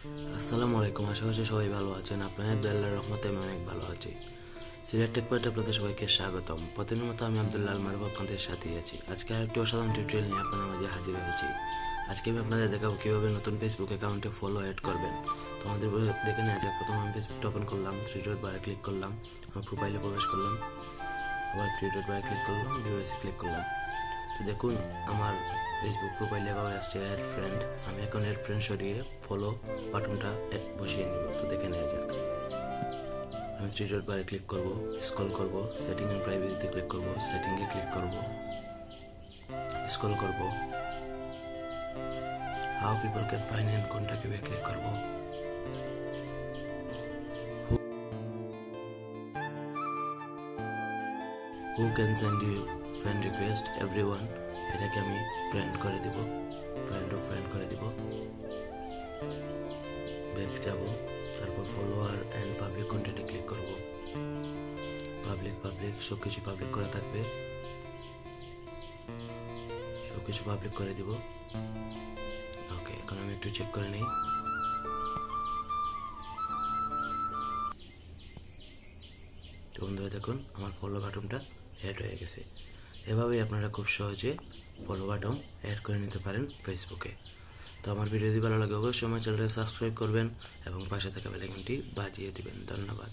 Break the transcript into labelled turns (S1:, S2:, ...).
S1: আসসালামু আলাইকুম, আশা করছি সবাই ভালো আছেন। আপনাদের দয়াল্লার রহমতে আমি অনেক ভালো আছি। সিলেট টেক পয়েন্টে আপনাদের সবাইকে স্বাগতম। প্রতিদিনের মতো আমি আবদুল্লাহ মারুফ আপনাদের সাথেই আছি। আজকে আরেকটি অসাধারণ টিউটোরিয়াল নিয়ে আপনাদের মাঝে হাজির হয়েছি। আজকে আমি আপনাদের দেখাবো কীভাবে নতুন ফেসবুক অ্যাকাউন্টে ফলো অ্যাড করবেন। তো আমাদের দেখে নেওয়া যাক। প্রথম আমি ফেসবুকটা ওপেন করলাম থ্রি ডট বারে ক্লিক করলাম। আমার প্রোফাইলে প্রবেশ করলাম। আবার থ্রি ডট বারে ক্লিক করলাম ভিউএসে ক্লিক করলাম। তো দেখুন, আমার ফেসবুক প্রোফাইলে এভাবে আসছে অ্যাড ফ্রেন্ড আমি এখন অ্যাড ফ্রেন্ড সরিয়ে ফলো বাটনটা বসিয়ে নিব। তো দেখে নেওয়া যাক। আমি থ্রি ডট বারে ক্লিক করব স্ক্রল করব সেটিং এন্ড প্রাইভেসিতে ক্লিক করব সেটিংয়ে ক্লিক করব স্ক্রল করব। How people can find and contact you click করব। Who can send you friend request everyone এটাকে আমি ফ্রেন্ড করে দিব। ফ্রেন্ড ও ফ্রেন্ড করে দিব। ব্যাক যাব, তারপর ফলোয়ার অ্যান্ড পাবলিক কন্টেন্টে ক্লিক করব। পাবলিক পাবলিক সব কিছু পাবলিক করা থাকবে। সব কিছু পাবলিক করে দিব। ওকে এখন আমি একটু চেক করে নিই। তো বন্ধুরা দেখুন, আমার ফলো বাটনটা অ্যাড হয়ে গেছে। এভাবেই আপনারা খুব সহজে ফলো বাটন অ্যাড করে নিতে পারেন ফেসবুকে তো আমার ভিডিও যদি ভালো লাগে, অবশ্যই আমার চ্যানেলটাকে সাবস্ক্রাইব করবেন এবং পাশে থাকা বেলাইকনটি বাজিয়ে দিবেন। ধন্যবাদ।